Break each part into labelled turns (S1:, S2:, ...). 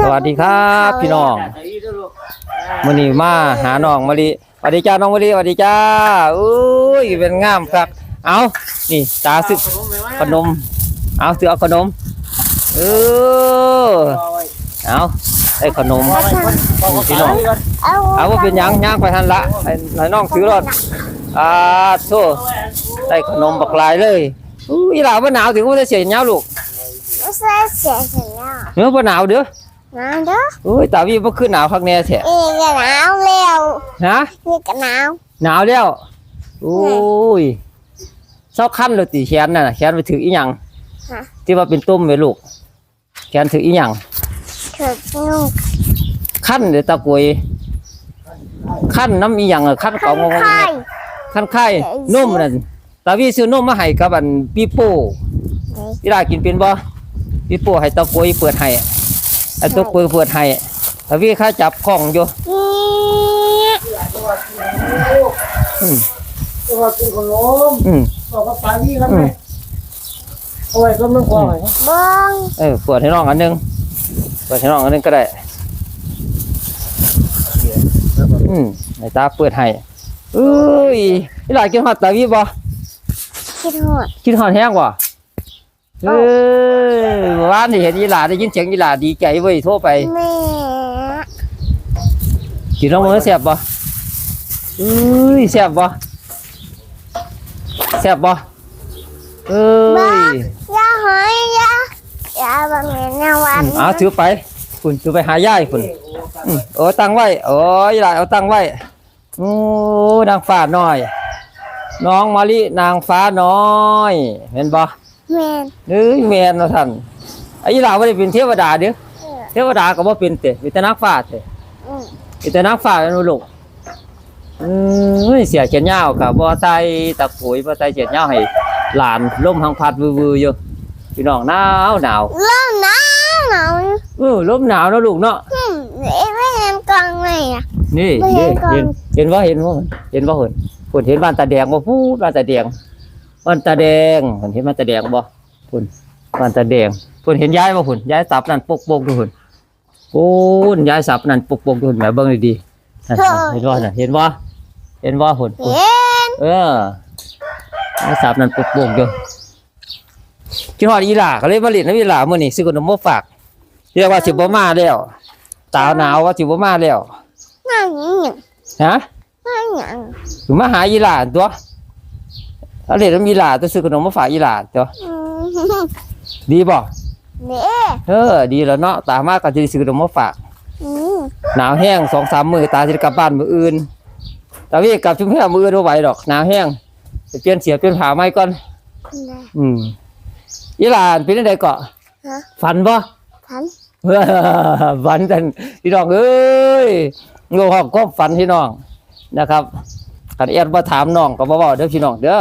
S1: สวัสดีครับพี่น้องมื้อนี้มาหาน้องมะลิสวัสดีจ้าน้องมะลิสวัสดีจ้าอุ้ยเป็นงามครับ เอานี่ตาซึกขนม เอาซื้อเอาขนมเออเอาได้ขนมพี่น้อง
S2: เอา
S1: เอาว่าเป็นหยังย่างไปทันละให้ให้น้องซื้อรถอ่าโซ่ได้ขนมบักลายเลยอุ้ยหลาบ่หนาวถึงว่าจะเสียเหงาลูก
S2: ไม่ใช่เสียสัญญา
S1: เนื้อบ่หนาวเด้อ
S2: หนาวเด้อ
S1: อุ้ยตาวีบ่ขึ้นหนาวคักแน่แท้
S2: อีกก็หนาวแล้ว
S1: ฮะ
S2: นี่ก็หนาว
S1: หนาวแล้วโอ้ยเศร้าคันเลยติแขนน่ะแขนไปถืออีหยัง
S2: ฮะ
S1: ที่ว่าเป็นต้มไว้ลูกแขนถืออีหยัง
S2: ถึกนุ่ง
S1: คันเด้อตะกวยคันน้ำอีหยังอะคันเก่างง
S2: ไข่
S1: คันไข่นมนั่นตาวีซื้อนมมาให้กับอันปีโป้อีหลากินเป็นบ่ปีโป้ให้ตะกวยเปิดให้ ไอ้ตะกวยเปิดให้ตาวีข้าจับของอยู่
S2: นี่
S1: อืม
S3: ตัวกินขนม
S1: อืม
S3: บอกว่าปลานี่ครับแม่เอาไว้ก็ไม่พอไหว
S2: เบิ้ง
S1: เออเปิดให้น้องอันหนึงเปิดให้น้องอันหนึงก็ได้อืมในตาเปิดให้เอ้ยนี่หลานกินฮอดตาวีบ่
S2: คิดหด
S1: กินฮอดแห้งบ่เอ้ยเมื่ อวานนี่เห็นอีหลาได้ยินเสียงอีหลาดีใจเว้ยโทรไป
S2: แม่
S1: กินน้องมือแซ่บบ่เอ้ยแซ่บบ่แซ่บบ่เอ้ย
S2: ยาหอยยาอยาบะหมี่นวั
S1: อื
S2: น
S1: มเอาถือไปคุณถือไปหายายคุณอืมโอ้ตั้งไว้โอ้ยหลานเอาตั้งไว้โอ้นางฟ้าน้อย น้องมาลินางฟ้าน้อย เห็นบ่
S2: แม่น
S1: เอ้ยแม่นเนาะท่านไอ้อีหลาบ่ได้เป็นเทวดาเด้อ
S2: เออ
S1: เทวดาก็บ่เป็นเตะเป็นแต่นางฟ้าเตะ
S2: อืม
S1: เป็นแต่นางฟ้าแล้วลูกอืมเสียเขียนยาวก็บ่ใส่ตะกุยบ่ใส่เขียนยาวให้หลานลมทางพัดวือๆอยู่พี่น้องหนาวหนาว
S2: เริ่มหนาวหนาว
S1: เออลมหนาวเนาะลูกเนาะ
S2: อืมเอ๊ะไม่เห็นกล่องเลยอะ
S1: นี่
S2: ไม่เห็
S1: นี่
S2: นก่อน
S1: เห็นเห็นว่าเห็นว่าเห็นว่าเห็นเพิ่นเห็นบ้านตาแดงบ่พูดบ้านตาแดง บ้านตาแดงเพิ่นเห็นบ้านตาแดงบ่พุ่นบ้านตาแดงเพิ่นเห็นยายบ่พุ่นยายสับนั่นปกปกดูพุ่นโอ้นยายสับนั่นปกปกดูพุ่นแหมเบิ่งดีๆนั่นเห็นบ่น่ะเห็นบ่เห็นบ่พุ่นพุ่น
S2: เห็น
S1: เออยายสับนั่นปกปกอยู่คิดฮอดอีหล่าก็เลยมาเล่นน้ำอีหล่ามื้อนี้ซื้อขนมมาฝากเรียกว่าสิบ่มาแล้วตาวหนาวว่าสิบ่มาแล้ว
S2: นั่งอย่าง
S1: ฮะ
S2: นั่งอย่าง
S1: ถึงมาหาอีหลาตัว เอาเด็ดมีหลาตัวซื้อขนมมาฝากอีหลาตัว
S2: อืม
S1: ดีบ่
S2: เด้
S1: เออ ดีแล้วเนาะตามากก็จะได้ซื้อขนมมาฝาก
S2: อืม
S1: หนาวแห้งสองสามมือตาจะได้กลับบ้านมืออื่นตาพี่กลับชุมแพมืออื่นบ่ไหวดอกหนาวแห้งไปเปลี่ยนเสียเปลี่ยนผ้าใหม่ก่อน
S2: ได้
S1: อืมอีหลาเป็นจังไดเกาะ
S2: ฮะ
S1: ฝันบ่
S2: ทัน
S1: เฮ้อฝันกันพี่น้องเอ้ยโง่ครับก็ฝันพี่น้องนะครับคันแอดมาถามน้องก็บ่เว้าเด้อพี่น้องเด้อ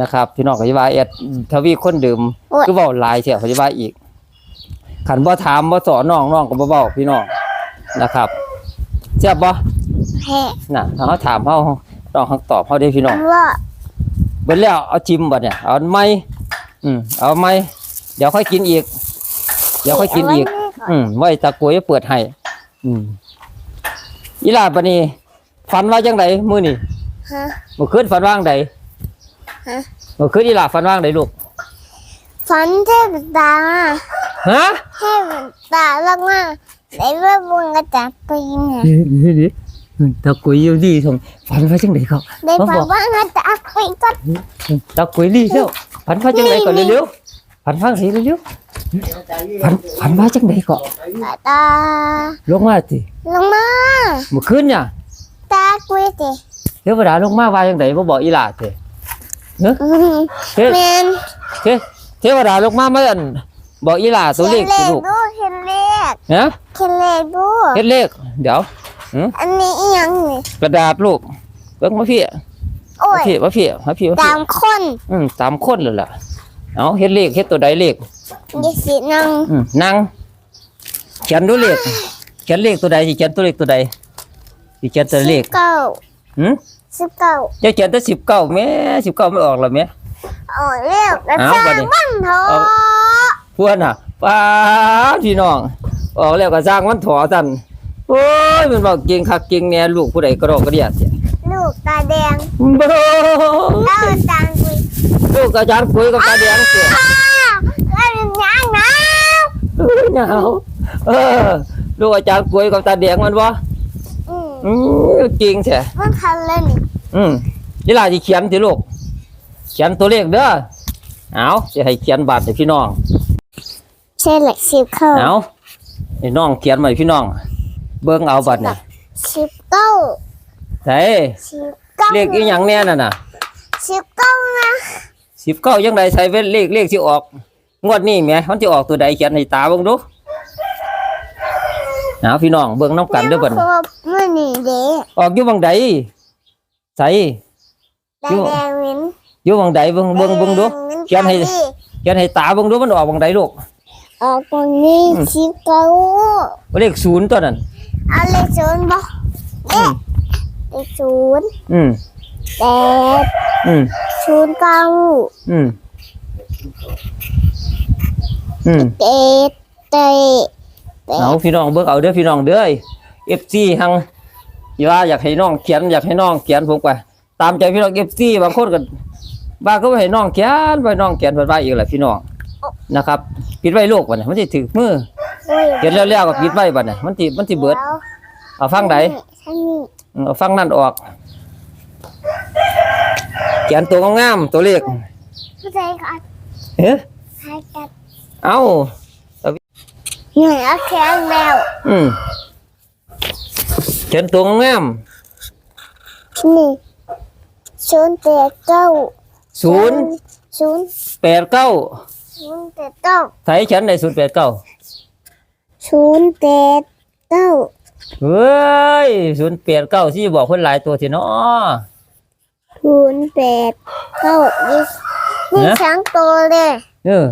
S1: นะครับพี่น้องก็สิว่าแอดทวีคนเดิม
S2: โอ้ย
S1: คือเว้าหลายเสียเขาสิว่าอีกคันบ่ถามบ่สอนน้องน้องก็บ่เว้าพี่น้องนะครับแซ่บบ่
S2: แพ้
S1: น่ะถ้าเขาถามเฮาน้องเขาตอบเฮาได้พี่น้อง
S2: ว่า
S1: เบิดแล้วเอาจิ้มบัดเนี่ยเอาไหมอืมเอาไหมเดี๋ยวค่อยกินอีก เดี๋ยวค่อยกินอีก อืมไว้ตะกรวยเปิดให้อืมอีหลาปะนี่ฝันว่าจังไดมื้อนี่
S2: ฮะ
S1: เมื่อคืนฝันว่างใด
S2: ฮะ
S1: เมื่อคืนอีหลาฝันว่างใดลูก
S2: ฝันเทพตา
S1: ฮะ
S2: เทพตาลักมาได้ว่าบุญกระจับปีเนี่ย
S1: นี่ตะกรวยอยู่ดีทงฝันว่าจังไดเขา
S2: ได้ฝันว่ากระจับปีก็
S1: ตะกรวยดีเร็วฝันว่าจังไดก่อนเร็วๆฝันว่าสิเร็วๆฝันฝันว่าจังไดก็
S2: ตา
S1: ลงมาสิ
S2: ลงมา
S1: เมื่อคืนเนี่ย
S2: ตากุยติ
S1: เทวดาลงมาว่าจังไดบ่บอกอีหลา เด้
S2: อืม
S1: เฮ้
S2: แมน
S1: เทเทวดาลงมามาอั่นบอกอีหลาตัวเลข
S2: เล
S1: สิ
S2: ข
S1: ลูก
S2: ดูเห็นเลข
S1: ฮะ
S2: เห็นเลขดู
S1: เฮ็ดเลขเดี๋ยว
S2: อันนี้อีหยังนี่
S1: กระดาษลูกเบิ่งมาพี่
S2: โอ้
S1: มายพี่มาพี่มาพี่มา
S2: ตา
S1: พี่
S2: มคน
S1: อืมสามคนเลยล่ะเอาเฮ็ดเลขเฮ็ดตัวใดเลข
S2: ยี่สิบนัง
S1: อืมนั่งเขียนดูเลขเขียนเลขตัวใดสิเขียนตัวเลขตัวใดสิเขียนตัวเลข
S2: เก้า
S1: หืม
S2: สิบเก้า
S1: จะเขียนแต่19แม่19ไม่ออกแล้วแม่
S2: โอ้ยเรียกกระ
S1: เอา
S2: ชา
S1: บัดนี้
S2: มันเถอะ
S1: พวกน่ะป้าดพี่น้อง ออกแล้วก็สร้างมันถอสั่นโอ้ยมันบอกเก่งคักเก่งแน่ลูกผู้ใดก็รอกกระเดียดเสีย
S2: ลูกตาแดง
S1: บ่
S2: เล่าจางคุย
S1: ลูกอาจารย์คุยกับตาแดงเสีย
S2: อ้าวแล้วเป็นยังนะ
S1: เอ้ยหนาวเออลูกอาจารย์คุยกับตาแดงมันบ่
S2: อืม
S1: อืมจริงแท้
S2: มันทันเลยนี่
S1: อืมนี่ล่ะสิเขียนสิลูก เขียนตัวเลขเด้อเอาสิให้เขียนบาทให้พี่น้อง
S2: ใช่หลักสิบเข้า
S1: เอาให้น้องเขียนมาให้พี่น้อง เบิ่งเอาบัดนี่
S2: สิบเก้า
S1: ไส
S2: สิบเก้า
S1: เลขอีหยังแน่น่ะน่ะ
S2: สิบเก้านะ
S1: 19ยังไดใส่เว้นเลขเลขสิออก งวดนี้แหมมันสิออกตัวใดเขียนให้ตาเบิ่งดู เอาพี่น้องเบิ่งนํกันเด้อบัด
S2: ค
S1: นี้
S2: รบมื่อนี่เด้
S1: ออกอยู่บังใดใส่
S2: ตาแดงเหม็น
S1: อยู่บังใดเบิ่งเบิ่งเบิ่งดูเขียนให้
S2: ตาดี
S1: เขียนให้ตาเบิ่งดูมันออกบังใดลูก
S2: ออกตรงนี้สิบเก้า
S1: เลขศูนย์ตัวนั้น
S2: เอาเลขศูนย์บ่เอ๊ะเลขศูนย์
S1: อืม
S2: แปด
S1: อืม
S2: ศูนย์เก้า
S1: อืมอืม
S2: เจ็ดเตะแป
S1: เอา
S2: ด
S1: พี่น้องเบิ่งเอาเด้อพี่น้องเด้อ FC หังอย่าว่าอยากให้น้องเขียนอยากให้น้องเขียนผมก็ตามใจพี่น้อง FC บางคนก็บางก็ให้น้องเขียนไว้น้องเขียนไว้ไว้อีกแหละพี่น้องนะครับปิดไว้ลูกบัดนี้มันสิถึกมือ
S2: โอ้ย
S1: เขียนแล้วๆก็ปิดไว้บัดนี้มันสิมันสิเบิด
S2: แล้ว
S1: เอาฟังใด
S2: ท่านนี่
S1: อืมเอาฟังนั่นออก เขียนตัวงามๆตัวเลข
S2: ผู้ใจก่อน
S1: เฮ้
S2: ใครกัน
S1: เอ้า
S2: เหนื่อยเอาแข็งแล้ว
S1: อืมเขียนตัวงาม
S2: นี่ศูนย์แปดเก้า
S1: ๆศูนย์
S2: ศูนย์
S1: แปดเก้า
S2: ศูนย์แปดเก้า
S1: ไทยเขียนได้ศูนย์แปดเก้า
S2: ศูนย์แปดเก้า
S1: เฮ้ยศูนย์แปดเก้าที่บอกคนหลายตัวทีเนาะ
S2: ศูนย์แปดเก้านี่นี่
S1: นะ
S2: ช้างโตเลย
S1: เออ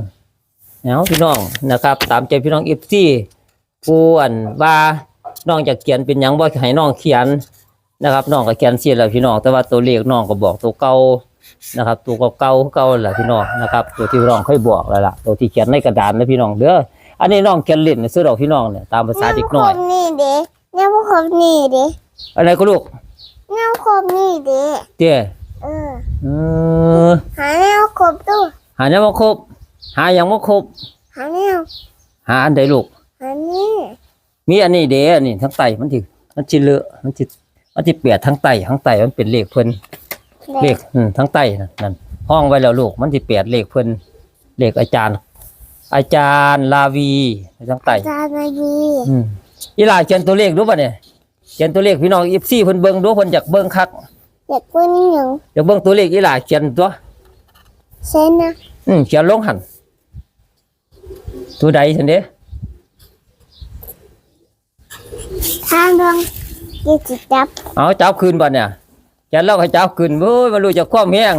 S1: เอาพี่น้องนะครับ ตามใจพี่น้องเอฟซีผู้อันว่าน้องจะเขียนเป็นหยังบ่ให้น้องเขียนนะครับน้องก็เขียนเสียแล้วพี่น้องแต่ว่าตัวเลขน้องก็บอกตัวเก่านะครับ ตัวเก่าๆเก่าแหละพี่น้องนะครับตัวที่น้องเคยบอกแล้วล่ะตัวที่เขียนในกระดานนะพี่น้องเด้ออันนี้น้องเขียนเล่นซื้อดอกพี่น้องเนี่ยตามภาษาเด็กน้อย
S2: ครบนี่เด้เนี่ยพวกครบนี่เด้
S1: อะไรก็ลูก
S2: เนี่ยครบนี่เด้
S1: เจ้
S2: เออ
S1: เออ
S2: หาแนวครบตู้
S1: หายังบ่ครบ หายังบ่ครบ
S2: หาแนว
S1: หาอันใดลูก
S2: หานี่
S1: มีอันนี้เด้อันนี้ทั้งไตมันสิมันสิเลอะมันสิมันสิเปียดทั้งไตทั้งไตมันเป็นเลขเพิ่นเลขอืมทั้งไตนั่นนั่นห้องไว้แล้วลูก มันสิเปียดเลขเพิ่นเลขอาจารย์ อาจารย์ลาวีทั้งไต
S2: จานมาดี
S1: อืมอีหลาเขียนตัวเลขรู้ป่ะเนี่ยเขียนตัวเลขพี่น้อง FC เพิ่นเบิ่งดูเพิ่นอยากเบิ่งคัก
S2: อยากเป็นหยัง
S1: อยากเบิ่งตัวเลขอีหลาเขียนตัว
S2: เซนนะ
S1: อืมเขียนลงหั่น ตัวใดซั่นเด้
S2: ทางดวงยี่จิจับ
S1: เอาจับคืนบ่เนี่ยแกนเราก็จับคืนเว้ยบ่รู้จะความแห้ง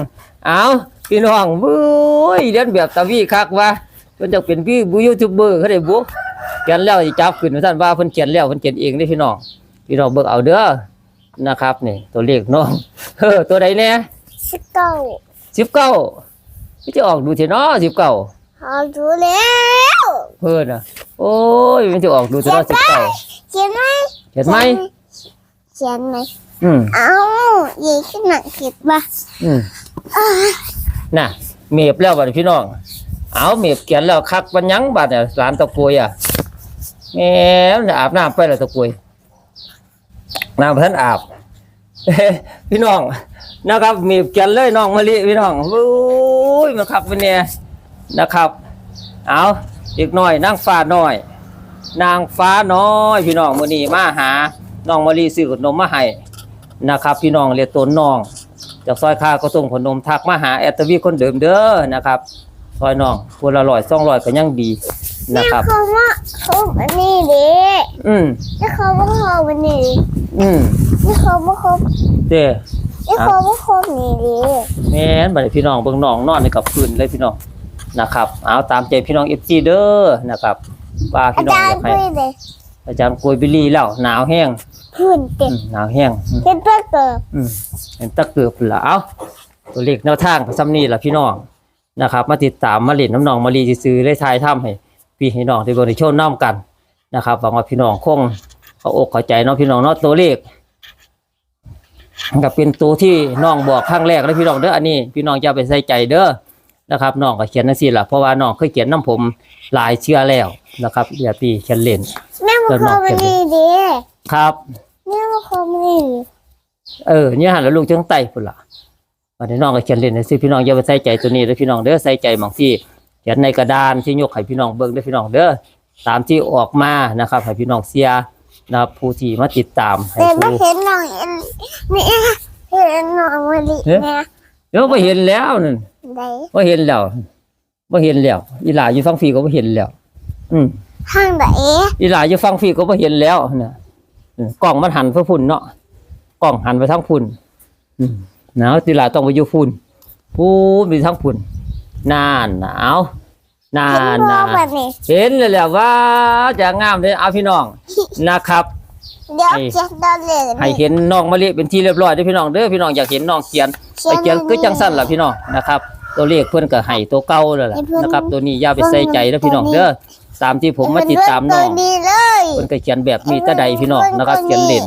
S1: เอาพี่น้องเว้ยเรียนแบบตาวีคักว่าเพิ่นจะเป็นพี่บูยูทูบเบอร์เขาได้บุแกนแล้วสิจับคืนว่าท่านว่าเพิ่นเขียนแล้วเพิ่นเขียนเองเด้พี่น้องพี่น้องเบิ่งเอาเด้อนะครับนี่ตัวเลขน้องเออตัวใดแน่
S2: สิบเก้า
S1: 19มันจะออกดูเถอะเนาะ19
S2: ห อดูแล้ว
S1: เพิ่นน่ะ โอ้ยมันจะออกดูเถอะเนาะ19
S2: เขียนไหม
S1: เห็นไหม
S2: เขียนไหม
S1: อืม
S2: เอ้าเย่ขึ้นหนังเขียนป่ะ
S1: อืมน่ะเมฟแล้วบัดนี้พี่น้อง เอาเมฟเขียนแล้วคักบันยังบัดเนี่ยหลานตะกุยอะแหม่มันจะอาบน้ำไปแล้วตะกุยน้ำเพิ่นอาบพี่น้องนะครับเมฟเขียนเลยน้องมะลิพี่น้องโอ้ยมันคักเป็นเนี่ย นะครับ เอาอีกหน่อยนางฟ้าน้อย นางฟ้าน้อยพี่น้องมื้อนี้มาหาน้องมะลิซื้อขนมมาให้นะครับ พี่น้องเรียกตัวน้อง จากซอยคาก็ส่งขนมทักมาหาแอตวีคนเดิมเด้อนะครับซอยน้องคนละร้อยสองร้อยก็ยังดีนะ
S2: นี่
S1: ครับ
S2: เขาว่าเขาวันนี้เด้
S1: อืม
S2: นี่เขาว่าเขาวันนี้
S1: อืม
S2: นี่เขาว่าเขา
S1: เด้
S2: นี่เขาว่าเขานี่เด้
S1: แม่นบัดนี้พี่น้องเบิ่งน้องนอนในกับพื้นเลยพี่น้อง นะครับ เอาตามใจพี่น้อง FC เด้อนะครับว่า
S2: อา
S1: พี่น้อง
S2: จาร
S1: อ
S2: ย์
S1: ยากให้
S2: คุยเลย
S1: อาจารย์กล้วยบิลลี่แล้วหนาวแห้ง
S2: พื้นเต็
S1: อื
S2: ม
S1: มหนาวแห้งอืม
S2: เป็นเพื่อเกิด
S1: อืมเห็นตะเกือบพุ่นละเอาตัวเลขแนวทางซ้ำนี่ล่ะพี่น้องนะครับ มาติดตามมาเล่นน้ำนองมารีซื้อๆได้ทายถ้ำให้พี่ให้น้องได้บริโภคน้ำกันนะครับหวังว่าพี่น้องคงเข้าอกเข้าใจเนาะพี่น้องเนาะตัวเลขก็เป็นตัวที่น้องบอกครั้งแรกเลยพี่น้องเด้ออันนี้ พี่น้องจะเอาไปใส่ใจเด้อ นะครับน้องก็เขียนนั่นสิล่ะเพราะว่าน้องเคยเขียนน้ำผมหลายเชื่อแล้วนะครับอย่าตีเขียนเล่น
S2: แม่มาคอมันดีดี
S1: ครับ
S2: แม่มาคอมันดี
S1: เออเนี่ยหันแล้วลูกจังไตพุ่นล่ะวันนี้น้องก็เขียนเล่นนะสิพี่น้องอย่าไปใส่ใจตัวนี้เด้อพี่น้องเด้อใส่ใจบางที่เขียนในกระดานที่ยกให้พี่น้องเบิ่งเด้อพี่น้องเด้อตามที่ออกมานะครับให้พี่น้องเสียนะครับผู้ที่มาติดตามให้
S2: แต่ไม่
S1: ผู้
S2: เห็นน้องเอ็นนี่เห็นน้องมันดีเนี่ย
S1: เดี๋ยวบ่เห็นแล้วนั่น
S2: ไหน
S1: บ่เห็นแล้วบ่เห็นแล้วอีหลาอยู่ฟังฟีก็บ่เห็นแล้ว อืม
S2: ข้างไหน
S1: อีหลาอยู่ฟังฟีก็บ่เห็นแล้วเนี่ยอืมกล้องมันหันไปพุ่นเนาะกล้องหันไปทางพุ่นอืมหนาวอีหลาต้องไปอยู่พุ่นพุ่นไปทางพุ่นนานหนาวนา
S2: เห็น
S1: น
S2: พ่อ
S1: นา
S2: แบบนี้
S1: เห็นเลยแหละว่าจะงามเลยเอาพี่น้องนะครับ
S2: เดี๋ยวเจ็ดดอลลาร์
S1: ให้เห็นน้องมะลิเป็นที่เรียบร้อยเด้อพี่น้องเด้อพี่น้องอยากเห็นน้องเขียนไปเขียนคือจังสั้นล่ะพี่น้องนะครับ ตัวเลขเพื่อนก็ให้ตัวเก่าแล้วล่ะนะครับ ตัวนี้อย่าไปใส่ใจเด้อพี่น้องเด้อตามที่ผมมาติดตามน้อง
S2: ดีเลย
S1: เพิ่นก็เขียนแบบมีแตะใดพี่น้องนะครับ เขียนเล่น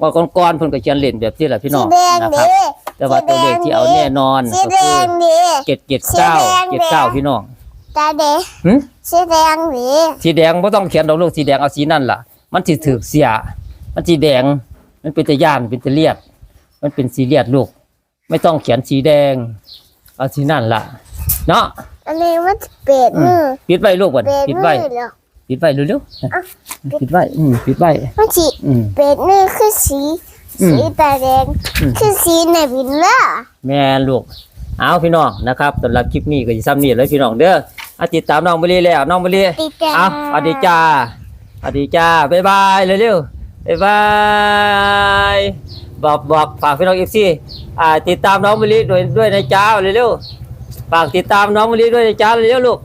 S1: ว่าก่อนๆเพิ่นก็เขียนเล่นแบบที่แหละพี่น้อง
S2: สีแดง
S1: นะครับ
S2: ดี
S1: แต่ว่าตัวเลขที่เอาแน่นอน
S2: สี
S1: ก็
S2: แด
S1: คือง
S2: ดี
S1: เจ็ดเจ็ดเก้าเจ็ดเก้าพี่น้อง
S2: ตาเด็ก
S1: หึ
S2: สีแดงดี
S1: สีแดงบ่ต้องเขียนดอกลูกสีแดงเอาสีนั่นล่ะ มันสิถูกเสีย มันสีแดง มันเป็นตะย่านเป็นตะเลียด มันเป็นสีเลียดลูก ไม่ต้องเขียนสีแดง เอาสีนั่นล่ะ เนาะ
S2: อันนี้มันเป็ดมือ
S1: ปิดไว้ลูกก่อน
S2: เป็ด
S1: ปิด
S2: มื
S1: ไว้
S2: อเหรอ
S1: ปิดไว้เร็วๆปิดไว้อืมปิดไว้
S2: มันสี
S1: อืม
S2: เป็ดมือคือสี
S1: อืม
S2: สีตาแดง
S1: อืม
S2: คือสีในวินล่า
S1: แม่นลูก เอาพี่น้องนะครับสำหรับคลิปนี้ก็สิซ้ำนี่เลยพี่น้องเด้อเอาติดตามน้องมะลิแล้วน้องมะลิ
S2: ติดแดง
S1: เอาสวัสดีจ้าสวัสดีจ้า บ๊ายบาย เร็วๆ บ๊ายบาย บอกบอกฝากพี่น้องเอฟซีอ่าติดตามน้องมะลิด้วยด้วยนะจ้าเร็วๆฝากติดตามน้องมะลิด้วยนะจ้าเร็วๆลูก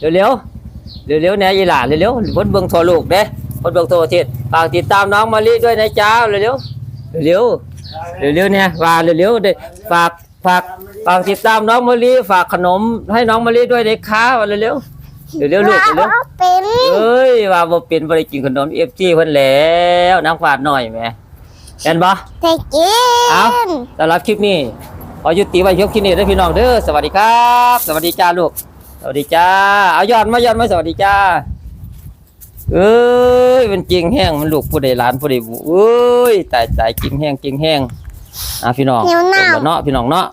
S1: เร็วๆเร็วๆแหน่ยีหลานเร็วๆคนเบิ่งทั่วโลกเด้คนเบิ่งทั่วประเทศฝากติดตามน้องมะลิด้วยนะจ้าเร็วๆเร็วๆเร็วๆเนี่ยว่าเร็วๆเด้ฝากฝากฝากติดตามน้องมะลิฝากขนมให้น้องมะลิด้วยนะคะว่าเร็วๆเร็วๆลูกเร็ว
S2: ว่าเป็น
S1: เอ้ยว่าบ่เป็นบ่ได้กินขนม FG เพิ่นแล้วน้ำฝาดหน่อยแหม เห็นบ่
S2: แต่กิน
S1: เอาสำหรับคลิปนี้ขอยุติไว้เพียงแค่นี้เด้อพี่น้องเด้อสวัสดีครับ สวัสดีจ้าลูกสวัสดีจ้าเอายอดมายอดมาสวัสดีจ้าเอ้ยมันจริงแห้งมันลูกผู้ใดหลานผู้ใดบุเอ้ยตายตายจริงแห้งจริงแห้งอะพี่น้อง
S2: เหนียวหนาว
S1: เนาะพี่น้องเนาะ